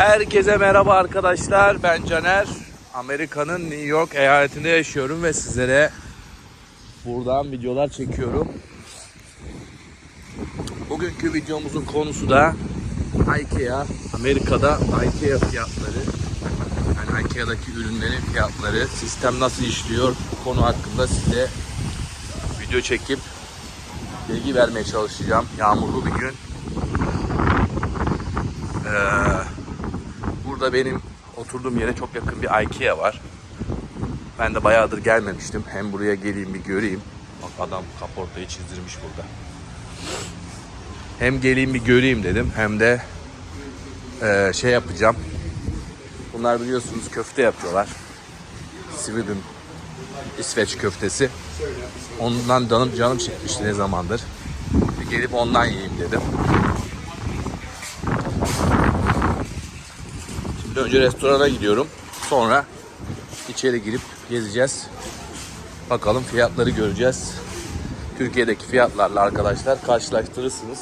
Herkese merhaba arkadaşlar. Ben Caner. Amerika'nın New York eyaletinde yaşıyorum ve sizlere buradan videolar çekiyorum. Bugünkü videomuzun konusu da IKEA. Amerika'da IKEA fiyatları. Yani IKEA'daki ürünlerin fiyatları, sistem nasıl işliyor bu konu hakkında size video çekip bilgi vermeye çalışacağım. Yağmurlu bir gün. Ee, burada benim oturduğum yere çok yakın bir IKEA var. Ben de bayağıdır gelmemiştim. Hem buraya geleyim bir göreyim. Bak adam kaportayı çizdirmiş burada. Hem geleyim bir göreyim dedim. Hem de eee, şey yapacağım. Bunlar biliyorsunuz köfte yapıyorlar. Sweden İsveç köftesi. Ondan canım canım çekmişti ne zamandır. Bir gelip ondan yiyeyim dedim. Önce restorana gidiyorum. Sonra içeri girip gezeceğiz. Bakalım fiyatları göreceğiz. Türkiye'deki fiyatlarla arkadaşlar karşılaştırırsınız.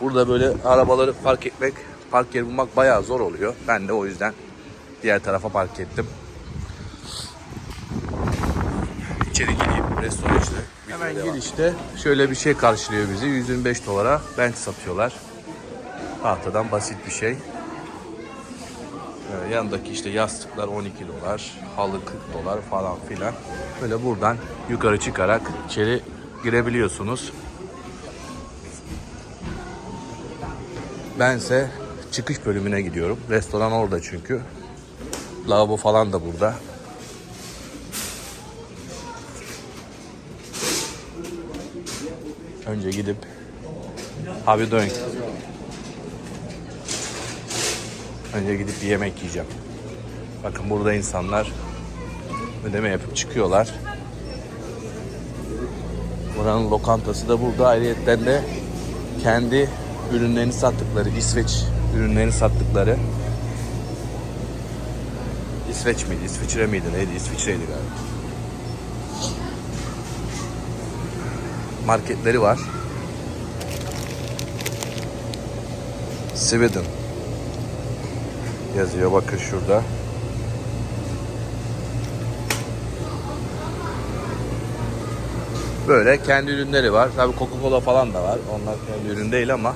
Burada böyle arabaları park etmek, park yeri bulmak bayağı zor oluyor. Ben de o yüzden diğer tarafa park ettim. İçeri gireyim restoran içine. Hemen girişte şöyle bir şey karşılıyor bizi. 125 dolara bench satıyorlar. Tahtadan basit bir şey. Ee, yanındaki işte yastıklar 12 dolar, halı 40 dolar falan filan. Böyle buradan yukarı çıkarak içeri girebiliyorsunuz. Bense çıkış bölümüne gidiyorum. Restoran orada çünkü. Lavabo falan da burada. Önce gidip you doing? Önce gidip bir yemek yiyeceğim. Bakın burada insanlar ödeme yapıp çıkıyorlar. Buranın lokantası da burada. Ayrıyetten de kendi ürünlerini sattıkları, İsveç ürünlerini sattıkları İsveç miydi? İsviçre miydi? Neydi? İsviçre'ydi galiba. Marketleri var. Sweden yazıyor bakın şurada. Böyle kendi ürünleri var. Tabii Coca-Cola falan da var. Onlar kendi ürün değil ama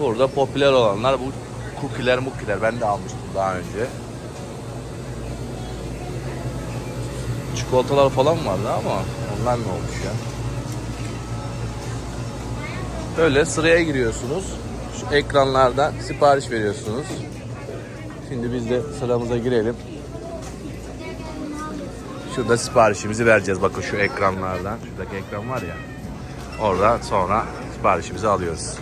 burada popüler olanlar bu cookie'ler mukiler. Ben de almıştım daha önce. Çikolatalar falan vardı ama onlar ne olmuş ya? Böyle sıraya giriyorsunuz. Şu ekranlardan sipariş veriyorsunuz. Şimdi biz de sıramıza girelim. Şurada siparişimizi vereceğiz. Bakın şu ekranlardan. Şuradaki ekran var ya. Oradan sonra siparişimizi alıyoruz.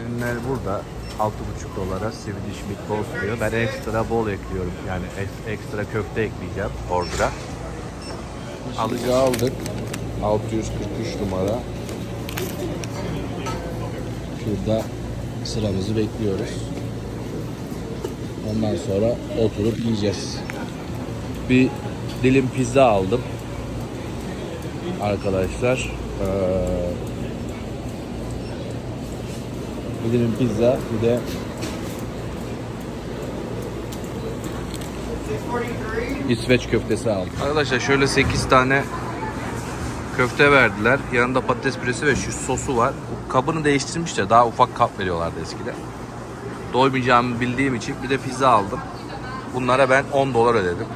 Ürünler burada. 6,5 dolara Swedish Meatballs diyor. Ben ekstra bol ekliyorum. Yani ek- ekstra köfte ekleyeceğim order'a. Alıcı aldık. 643 numara. Şurada sıramızı bekliyoruz. Ondan sonra oturup yiyeceğiz. Bir dilim pizza aldım. Arkadaşlar. Ee, bir dilim pizza bir de İsveç köftesi aldım. Arkadaşlar şöyle 8 tane köfte verdiler. Yanında patates püresi ve şu sosu var. Kabını değiştirmişler. Daha ufak kap veriyorlardı eskiden. Doymayacağımı bildiğim için bir de pizza aldım. Bunlara ben 10 dolar ödedim.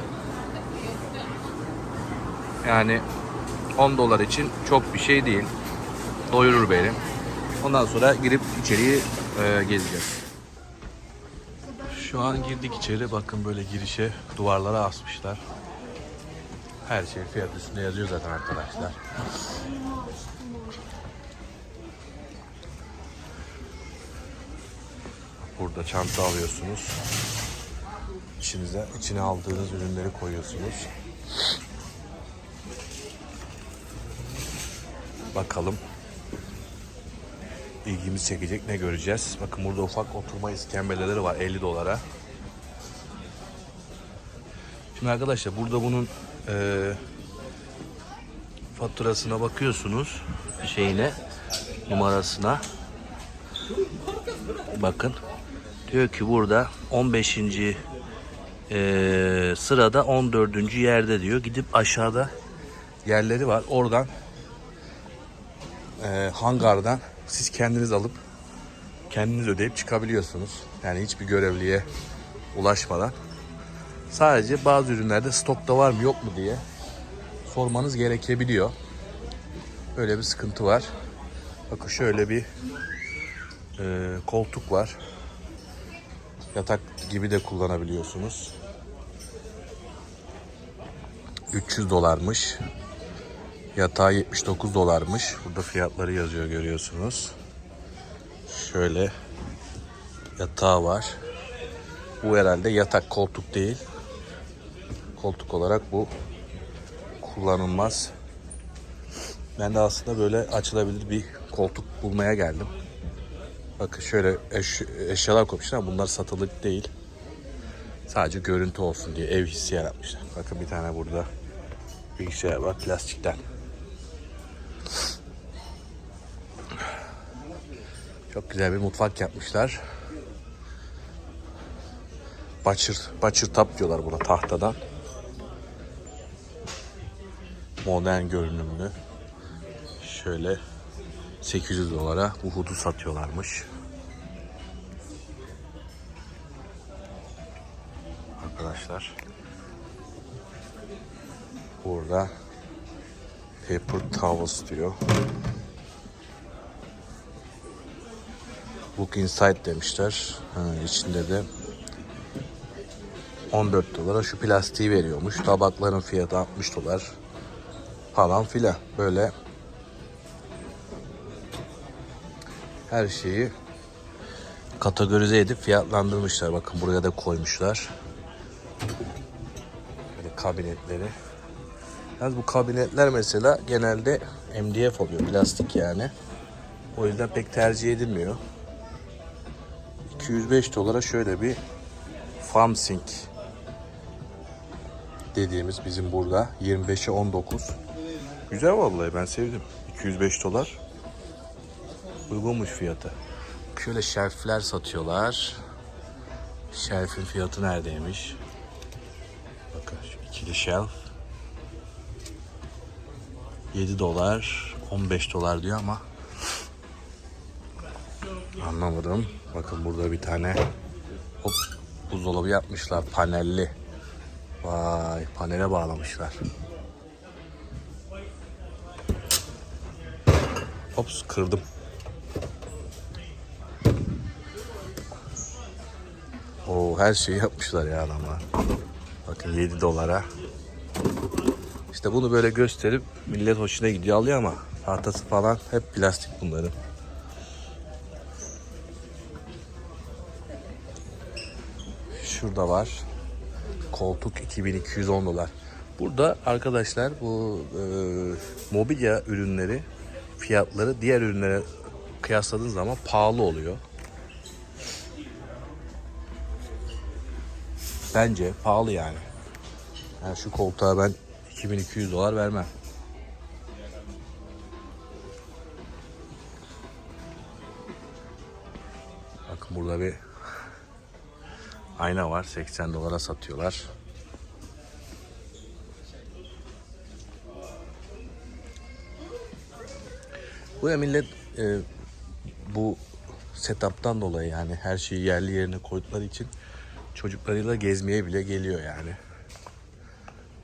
Yani 10 dolar için çok bir şey değil. Doyurur beni. Ondan sonra girip içeriği e, gezeceğiz. Şu an girdik içeri. Bakın böyle girişe duvarlara asmışlar. Her şey fiyat üstünde yazıyor zaten arkadaşlar. Burada çanta alıyorsunuz. İçinize, içine aldığınız ürünleri koyuyorsunuz. Bakalım. İlgimizi çekecek ne göreceğiz. Bakın burada ufak oturma iskembeleri var 50 dolara. Şimdi arkadaşlar burada bunun eee, faturasına bakıyorsunuz. Şeyine, numarasına. Bakın. Diyor ki burada 15. eee, sırada 14. yerde diyor. Gidip aşağıda yerleri var. Oradan eee, hangardan siz kendiniz alıp kendiniz ödeyip çıkabiliyorsunuz. Yani hiçbir görevliye ulaşmadan. Sadece bazı ürünlerde stokta var mı yok mu diye sormanız gerekebiliyor. Öyle bir sıkıntı var. Bakın şöyle bir e, koltuk var. Yatak gibi de kullanabiliyorsunuz. 300 dolarmış. Yatağı 79 dolarmış. Burada fiyatları yazıyor görüyorsunuz. Şöyle yatağı var. Bu herhalde yatak koltuk değil. Koltuk olarak bu kullanılmaz. Ben de aslında böyle açılabilir bir koltuk bulmaya geldim. Bakın şöyle eş, eşyalar koymuşlar bunlar satılık değil. Sadece görüntü olsun diye ev hissi yaratmışlar. Bakın bir tane burada bilgisayar var plastikten. Çok güzel bir mutfak yapmışlar. Butcher, butcher top diyorlar buna tahtadan. Modern görünümlü. Şöyle 800 dolara bu hudu satıyorlarmış. Arkadaşlar. Burada paper towels diyor. Book Inside demişler. Ha, içinde de 14 dolara şu plastiği veriyormuş. Tabakların fiyatı 60 dolar falan filan. Böyle her şeyi kategorize edip fiyatlandırmışlar. Bakın buraya da koymuşlar. Böyle kabinetleri. Yalnız bu kabinetler mesela genelde MDF oluyor. Plastik yani. O yüzden pek tercih edilmiyor. 205 dolara şöyle bir FarmSync dediğimiz bizim burada 25'e 19. Güzel vallahi ben sevdim. 205 dolar. Uygunmuş fiyatı. Şöyle şerfler satıyorlar. Şerfin fiyatı neredeymiş? Bakın şu ikili şelf. 7 dolar, 15 dolar diyor ama anlamadım. Bakın burada bir tane hop buzdolabı yapmışlar panelli. Vay panele bağlamışlar. Ops kırdım. Her şeyi yapmışlar ya adamlar. Bakın 7 dolara. İşte bunu böyle gösterip millet hoşuna gidiyor alıyor ama tahtası falan hep plastik bunların. Şurada var. Koltuk 2210 dolar. Burada arkadaşlar bu e, mobilya ürünleri fiyatları diğer ürünlere kıyasladığın zaman pahalı oluyor. Bence pahalı yani. Yani şu koltuğa ben 2200 dolar vermem. Bakın burada bir ayna var. 80 dolara satıyorlar. Bu ya millet e, bu setup'tan dolayı yani her şeyi yerli yerine koydukları için çocuklarıyla gezmeye bile geliyor yani.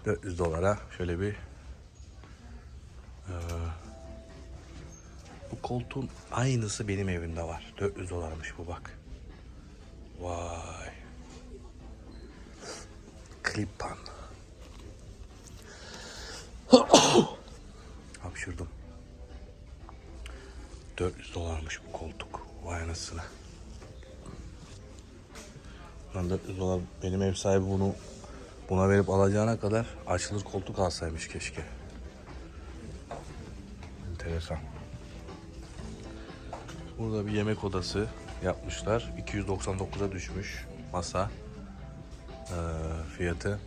400 dolara şöyle bir e, bu koltuğun aynısı benim evimde var. 400 dolarmış bu bak. Vay. Klippan. Hapşırdım. 400 dolarmış bu koltuk. Vay anasını. Lan 400 dolar benim ev sahibi bunu buna verip alacağına kadar açılır koltuk alsaymış keşke. Enteresan. Burada bir yemek odası yapmışlar. 299'a düşmüş masa fiyatı.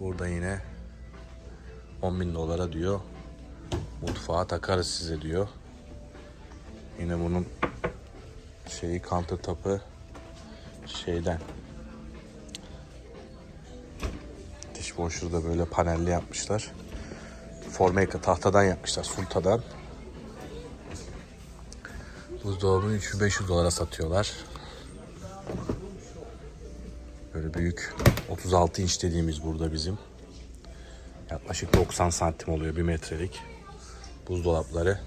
Burada yine 10 bin dolara diyor. Mutfağa takarız size diyor. Yine bunun şeyi counter tapı şeyden. Dishwasher'ı da böyle panelli yapmışlar. Formaker tahtadan yapmışlar, sultadan. Buzdolabını 3500 dolara satıyorlar. Böyle büyük 36 inç dediğimiz burada bizim. Yaklaşık 90 santim oluyor bir metrelik buzdolapları.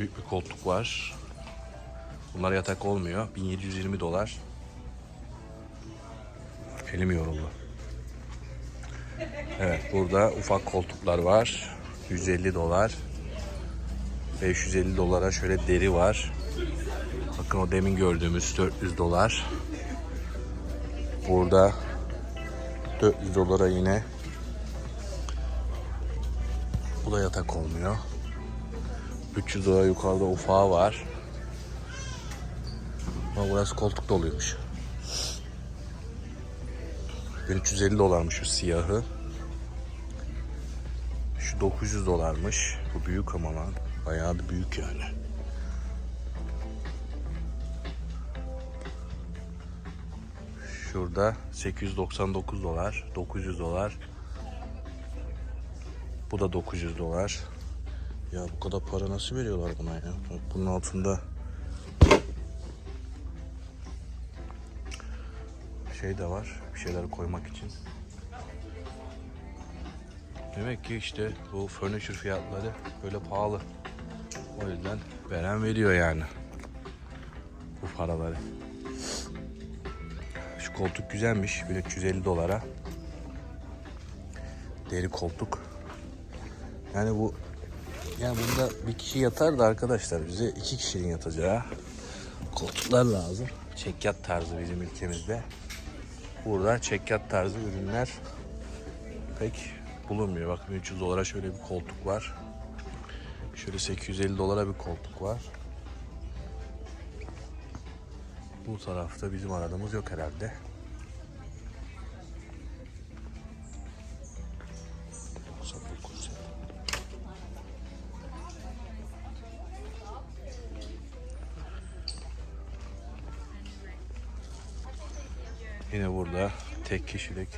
Büyük bir koltuk var. Bunlar yatak olmuyor. 1720 dolar. Elim yoruldu. Evet burada ufak koltuklar var. 150 dolar. 550 dolara şöyle deri var. Bakın o demin gördüğümüz 400 dolar. Burada 400 dolara yine bu da yatak olmuyor. 300 dolar yukarıda ufağı var. Ama burası koltuk doluymuş. 1350 dolarmış şu siyahı. Şu 900 dolarmış. Bu büyük ama lan. Bayağı da büyük yani. Şurada 899 dolar, 900 dolar. Bu da 900 dolar. Ya bu kadar para nasıl veriyorlar buna ya? Bunun altında şey de var. Bir şeyler koymak için. Demek ki işte bu furniture fiyatları böyle pahalı. O yüzden veren veriyor yani. Bu paraları. Şu koltuk güzelmiş. 1350 dolara. Deri koltuk. Yani bu yani bunda bir kişi yatar da arkadaşlar bize iki kişinin yatacağı koltuklar lazım. Çekyat tarzı bizim ülkemizde. Burada çekyat tarzı ürünler pek bulunmuyor. Bakın 300 dolara şöyle bir koltuk var. Şöyle 850 dolara bir koltuk var. Bu tarafta bizim aradığımız yok herhalde. Burada tek kişilik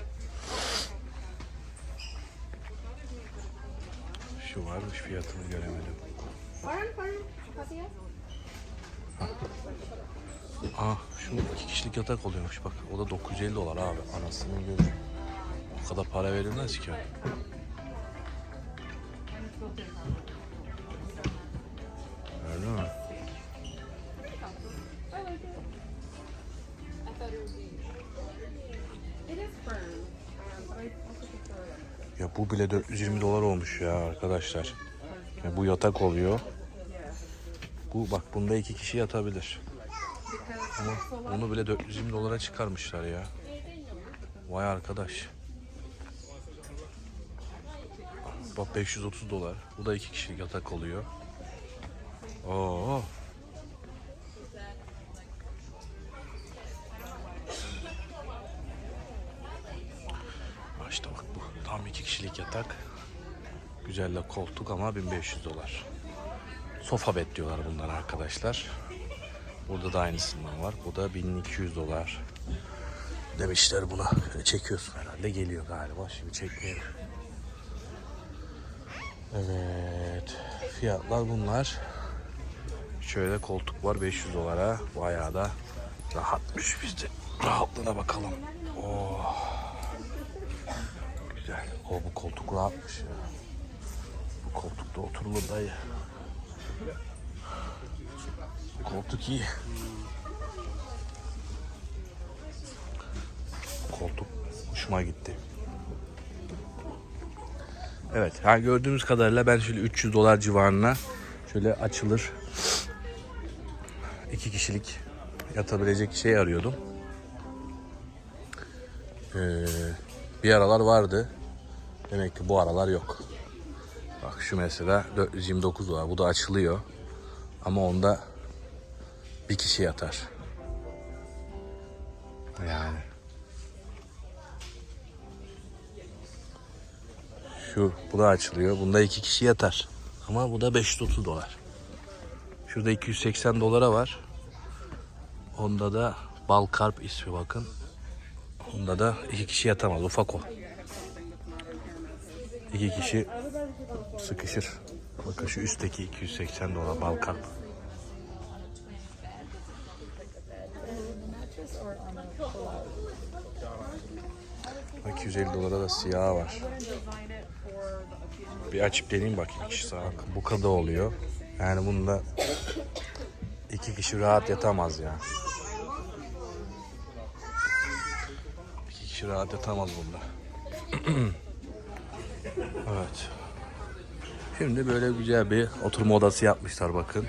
şu varmış fiyatını göremedim. Gracias. Aa şu iki kişilik yatak oluyormuş bak o da 950 dolar abi anasını gözü. O kadar para verilmez ki. Ya bu bile 420 dolar olmuş ya arkadaşlar. Ya bu yatak oluyor. Bu bak bunda iki kişi yatabilir. Ama bunu bile 420 dolara çıkarmışlar ya. Vay arkadaş. Bak 530 dolar. Bu da iki kişilik yatak oluyor. Oo. Ha İşte bak bu tam kişilik yatak. Güzelle koltuk ama 1500 dolar. Sofa bed diyorlar bunlar arkadaşlar. Burada da aynısından var. Bu da 1200 dolar. Demişler buna. Şöyle çekiyorsun herhalde. Geliyor galiba. Şimdi çekmeyelim. Evet. Fiyatlar bunlar. Şöyle koltuk var 500 dolara. Bayağı da rahatmış. Biz de rahatlığına bakalım. Oh. Güzel. O bu koltuk rahatmış ya. Bu koltukta oturulur dayı. Koltuk iyi. Koltuk hoşuma gitti. Evet, ha gördüğümüz kadarıyla ben şöyle 300 dolar civarına şöyle açılır iki kişilik yatabilecek şey arıyordum. Ee, bir aralar vardı. Demek ki bu aralar yok. Bak şu mesela 429 dolar. Bu da açılıyor. Ama onda bir kişi yatar. Yani. Şu bu da açılıyor. Bunda iki kişi yatar. Ama bu da 530 dolar. Şurada 280 dolara var. Onda da bal karp ismi bakın. Onda da iki kişi yatamaz. Ufak o. İki kişi sıkışır. Bakın şu üstteki 280 dolar bal karp. Bak 250 dolara da siyah var. Bir açıp deneyeyim bakayım iki saat. Bu kadar oluyor. Yani bunda iki kişi rahat yatamaz ya. İki kişi rahat yatamaz bunda. evet. Şimdi böyle güzel bir oturma odası yapmışlar bakın.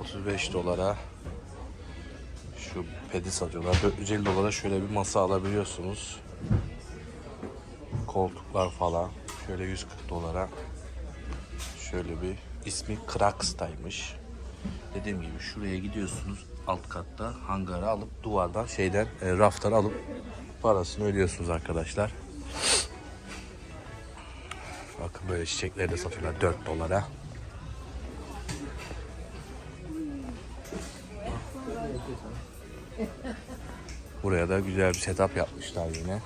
35 dolara şu pedi satıyorlar. 450 dolara şöyle bir masa alabiliyorsunuz. Koltuklar falan. Şöyle 140 dolara. Şöyle bir ismi Krax'taymış. Dediğim gibi şuraya gidiyorsunuz alt katta hangara alıp duvardan şeyden e, raftan alıp parasını ödüyorsunuz arkadaşlar. Bakın böyle çiçekleri de satıyorlar 4 dolara. Buraya da güzel bir setup yapmışlar yine.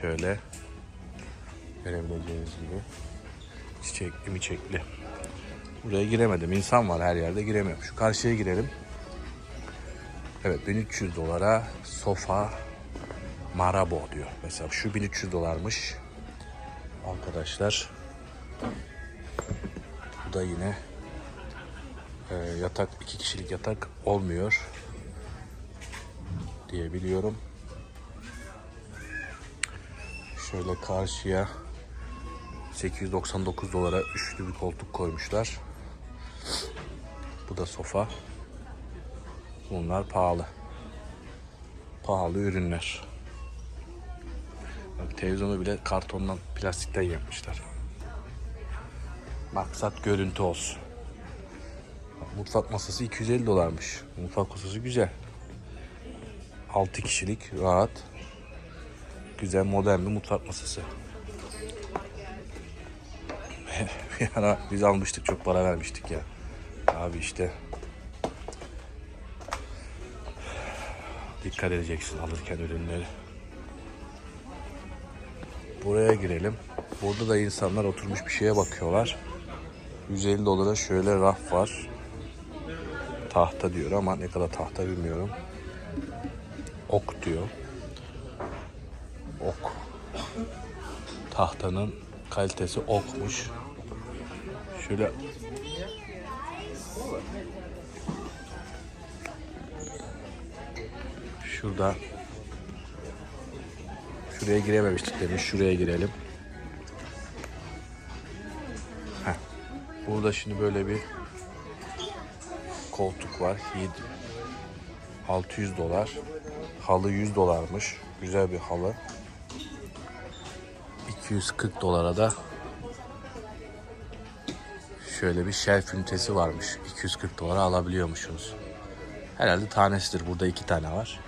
Şöyle görebileceğiniz gibi çiçekli miçekli. Buraya giremedim. İnsan var her yerde giremiyorum. Şu karşıya girelim. Evet 1300 dolara sofa marabo diyor. Mesela şu 1300 dolarmış. Arkadaşlar. Bu da yine e, yatak iki kişilik yatak olmuyor diye biliyorum. Şöyle karşıya 899 dolara üçlü bir koltuk koymuşlar. Bu da sofa. Bunlar pahalı. Pahalı ürünler. Televizyonu bile kartondan, plastikten yapmışlar. Maksat görüntü olsun. Mutfak masası 250 dolarmış. Mutfak masası güzel. 6 kişilik rahat. Güzel modern bir mutfak masası. bir ara biz almıştık çok para vermiştik ya. Abi işte dikkat edeceksin alırken ürünleri. Buraya girelim. Burada da insanlar oturmuş bir şeye bakıyorlar. 150 dolara şöyle raf var. Tahta diyor ama ne kadar tahta bilmiyorum. Ok diyor. Ok. Tahtanın kalitesi okmuş. Şöyle Şurada Şuraya girememiştik demiş. Şuraya girelim. Heh. Burada şimdi böyle bir koltuk var. 7 600 dolar. Halı 100 dolarmış. Güzel bir halı. 240 dolara da şöyle bir şelf ünitesi varmış. 240 dolara alabiliyormuşsunuz. Herhalde tanesidir. Burada iki tane var.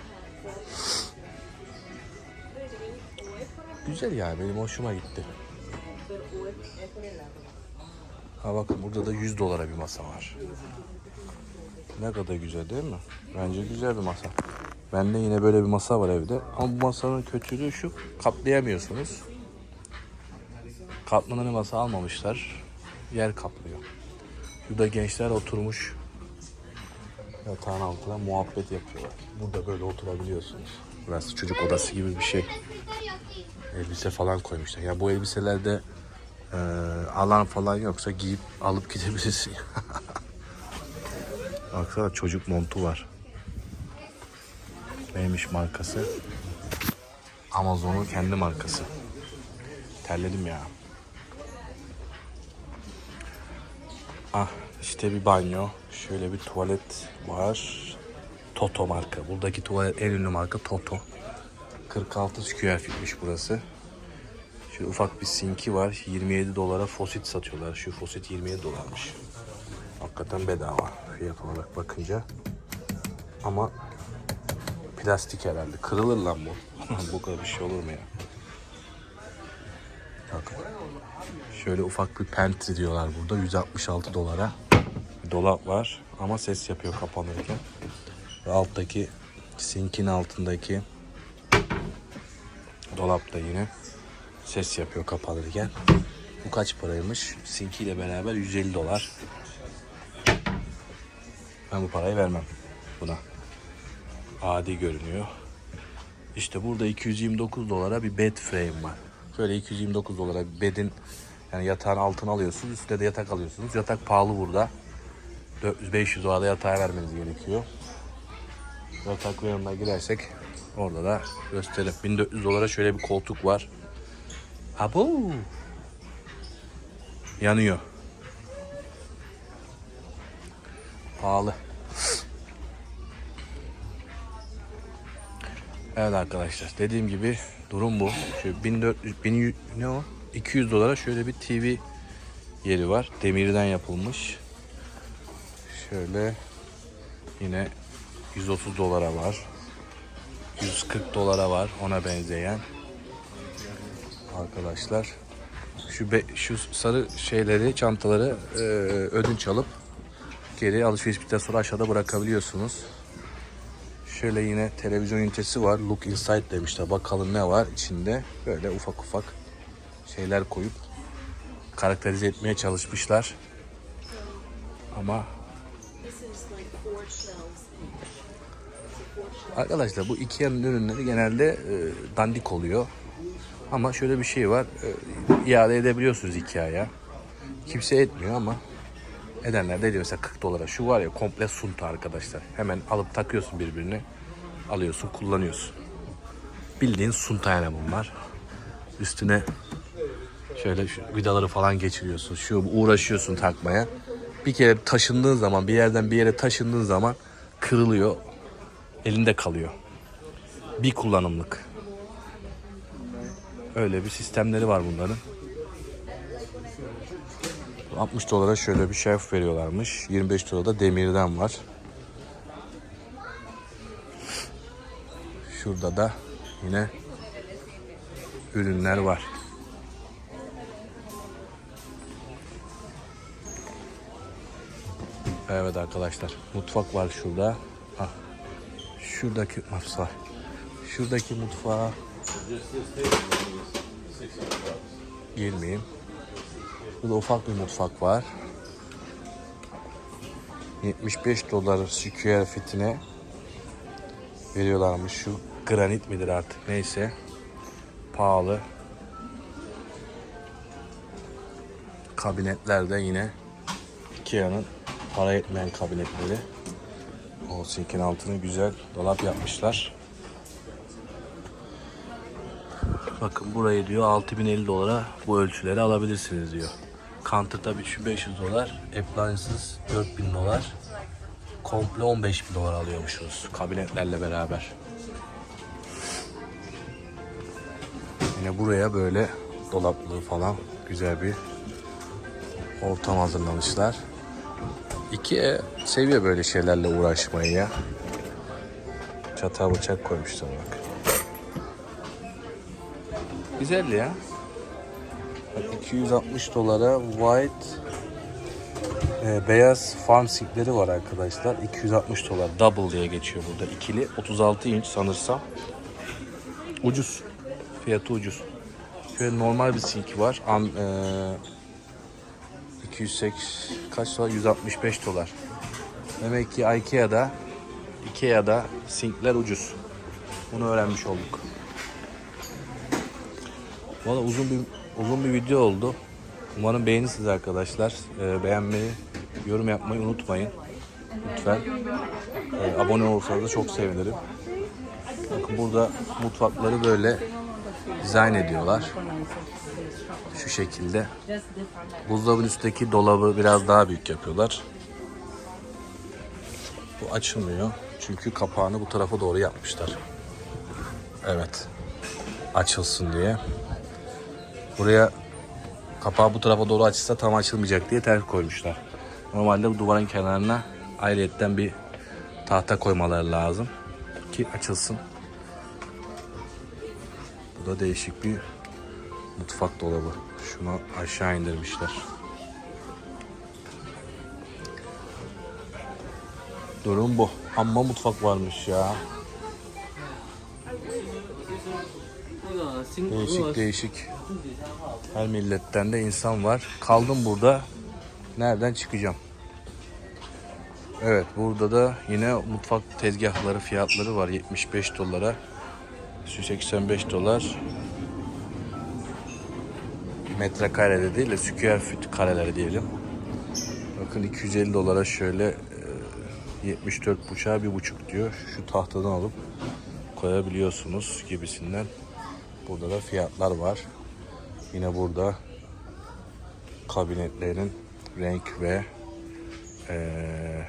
Güzel yani benim hoşuma gitti. Ha bakın burada da 100 dolara bir masa var. Ne kadar güzel değil mi? Bence güzel bir masa. Bende yine böyle bir masa var evde. Ama bu masanın kötülüğü şu katlayamıyorsunuz. Katlanır masa almamışlar. Yer kaplıyor. Şurada gençler oturmuş. Yatağın altına muhabbet yapıyorlar. Burada böyle oturabiliyorsunuz. Burası çocuk odası gibi bir şey. Elbise falan koymuşlar. Ya bu elbiselerde e, alan falan yoksa giyip alıp gidebilirsin. Baksana çocuk montu var. Neymiş markası? Amazon'un kendi markası. Terledim ya. Ah işte bir banyo. Şöyle bir tuvalet var. Toto marka. Buradaki tuvalet en ünlü marka Toto. 46 square feet'miş burası. Şöyle ufak bir sinki var. 27 dolara fosit satıyorlar. Şu fosit 27 dolarmış. Hakikaten bedava fiyat olarak bakınca. Ama plastik herhalde. Kırılır lan bu. bu kadar bir şey olur mu ya? Bakın. Şöyle ufak bir pantry diyorlar burada. 166 dolara. Dolap var ama ses yapıyor kapanırken. Ve alttaki sinkin altındaki dolap da yine ses yapıyor kapanırken. Bu kaç paraymış? Sinkiyle beraber 150 dolar. Ben bu parayı vermem buna. Adi görünüyor. İşte burada 229 dolara bir bed frame var. Şöyle 229 dolara bedin yani yatağın altına alıyorsunuz. Üstüne de yatak alıyorsunuz. Yatak pahalı burada. 400-500 dolara yatağa vermeniz gerekiyor. Yatak yanına girersek orada da gösterelim. 1400 dolara şöyle bir koltuk var. Abo. Yanıyor. Pahalı. Evet arkadaşlar dediğim gibi durum bu. Şu 1400 1100 ne o? 200 dolara şöyle bir TV yeri var. Demirden yapılmış. Şöyle yine 130 dolara var. 140 dolara var ona benzeyen. Arkadaşlar şu be, şu sarı şeyleri, çantaları e, ödünç alıp geri alışveriş bittikten sonra aşağıda bırakabiliyorsunuz. Şöyle yine televizyon ünitesi var. Look inside demişler. Bakalım ne var içinde. Böyle ufak ufak şeyler koyup karakterize etmeye çalışmışlar. Ama Arkadaşlar bu Ikea'nın ürünleri genelde e, dandik oluyor. Ama şöyle bir şey var. E, iade edebiliyorsunuz Ikea'ya. Kimse etmiyor ama edenler de ediyor. Mesela 40 dolara. Şu var ya komple sunta arkadaşlar. Hemen alıp takıyorsun birbirine. Alıyorsun kullanıyorsun. Bildiğin sunta yani bunlar. Üstüne şöyle şu vidaları falan geçiriyorsun. Şu uğraşıyorsun takmaya. Bir kere taşındığın zaman bir yerden bir yere taşındığın zaman kırılıyor. Elinde kalıyor. Bir kullanımlık. Öyle bir sistemleri var bunların. 60 dolara şöyle bir şerf veriyorlarmış. 25 dolara da demirden var. Şurada da yine ürünler var. Evet arkadaşlar mutfak var şurada. Şuradaki mutfak. Şuradaki mutfağa girmeyeyim. Burada ufak bir mutfak var. 75 dolar square fitine veriyorlarmış. Şu granit midir artık neyse. Pahalı. Kabinetler de yine Ikea'nın para etmeyen kabinetleri. O sinkin altını güzel dolap yapmışlar. Bakın burayı diyor 6050 dolara bu ölçüleri alabilirsiniz diyor. Counter tabii şu 500 dolar. Appliances 4000 dolar. Komple 15 bin dolar alıyormuşuz kabinetlerle beraber. Yine buraya böyle dolaplı falan güzel bir ortam hazırlamışlar. İki seviyor böyle şeylerle uğraşmayı ya. Çatal bıçak koymuşlar bak. Güzel ya. Bak 260 dolara white e, beyaz farm sinkleri var arkadaşlar. 260 dolar. Double diye geçiyor burada. ikili. 36 inç sanırsam. Ucuz. Fiyatı ucuz. Şöyle normal bir sink var. Am, e, 208 kaç dolar? 165 dolar. Demek ki Ikea'da Ikea'da sinkler ucuz. Bunu öğrenmiş olduk. Valla uzun bir uzun bir video oldu. Umarım beğenirsiniz arkadaşlar. Ee, beğenmeyi, yorum yapmayı unutmayın. Lütfen. Ee, abone olursanız da çok sevinirim. Bakın burada mutfakları böyle dizayn ediyorlar. Şu şekilde. Buzdolabının üstteki dolabı biraz daha büyük yapıyorlar. Bu açılmıyor. Çünkü kapağını bu tarafa doğru yapmışlar. Evet. Açılsın diye. Buraya kapağı bu tarafa doğru açılsa tam açılmayacak diye ters koymuşlar. Normalde bu duvarın kenarına ayrıyetten bir tahta koymaları lazım ki açılsın. Bu da değişik bir mutfak dolabı. Şunu aşağı indirmişler. Durum bu. Amma mutfak varmış ya. Değişik değişik. Her milletten de insan var. Kaldım burada. Nereden çıkacağım? Evet burada da yine mutfak tezgahları fiyatları var. 75 dolara. 185 dolar. Metrekarede değil de square feet kareleri diyelim. Bakın 250 dolara şöyle e, 74 buçuğa bir buçuk diyor. Şu tahtadan alıp koyabiliyorsunuz gibisinden. Burada da fiyatlar var. Yine burada kabinetlerin renk ve eee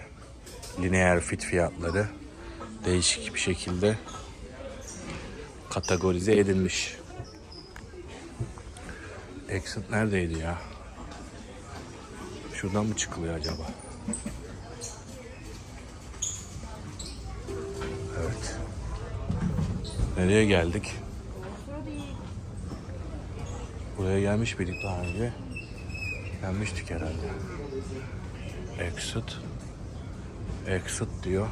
lineer fit fiyatları değişik bir şekilde kategorize edilmiş. Exit neredeydi ya? Şuradan mı çıkılıyor acaba? Evet. Nereye geldik? Buraya gelmiş miydik daha önce? Gelmiştik herhalde. Exit. Exit diyor.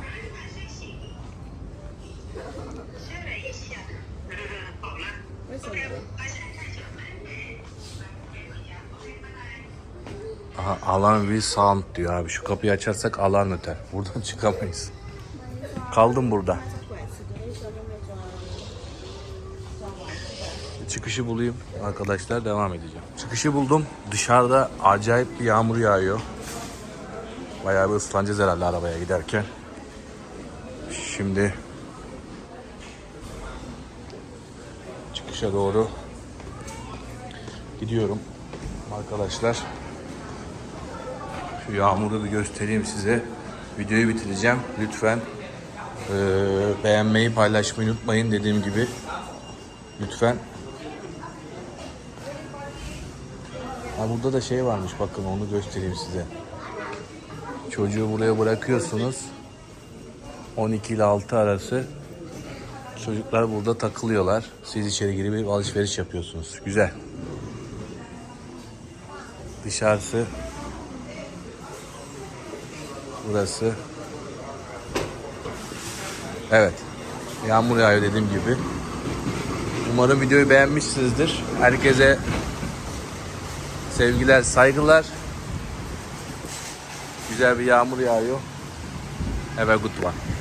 Aha, alarm will sound diyor abi. Şu kapıyı açarsak alarm öter. Buradan çıkamayız. Kaldım burada. Çıkışı bulayım arkadaşlar devam edeceğim. Çıkışı buldum. Dışarıda acayip bir yağmur yağıyor. Bayağı bir ıslanacağız herhalde arabaya giderken. Şimdi çıkışa doğru gidiyorum arkadaşlar. Şu yağmuru bir göstereyim size. Videoyu bitireceğim. Lütfen eee, beğenmeyi, paylaşmayı unutmayın dediğim gibi. Lütfen. Ha, burada da şey varmış bakın onu göstereyim size. Çocuğu buraya bırakıyorsunuz. 12 ile 6 arası çocuklar burada takılıyorlar. Siz içeri girip alışveriş yapıyorsunuz. Güzel. Dışarısı burası. Evet. Yağmur yağıyor dediğim gibi. Umarım videoyu beğenmişsinizdir. Herkese sevgiler, saygılar. Güzel bir yağmur yağıyor. Have a good one.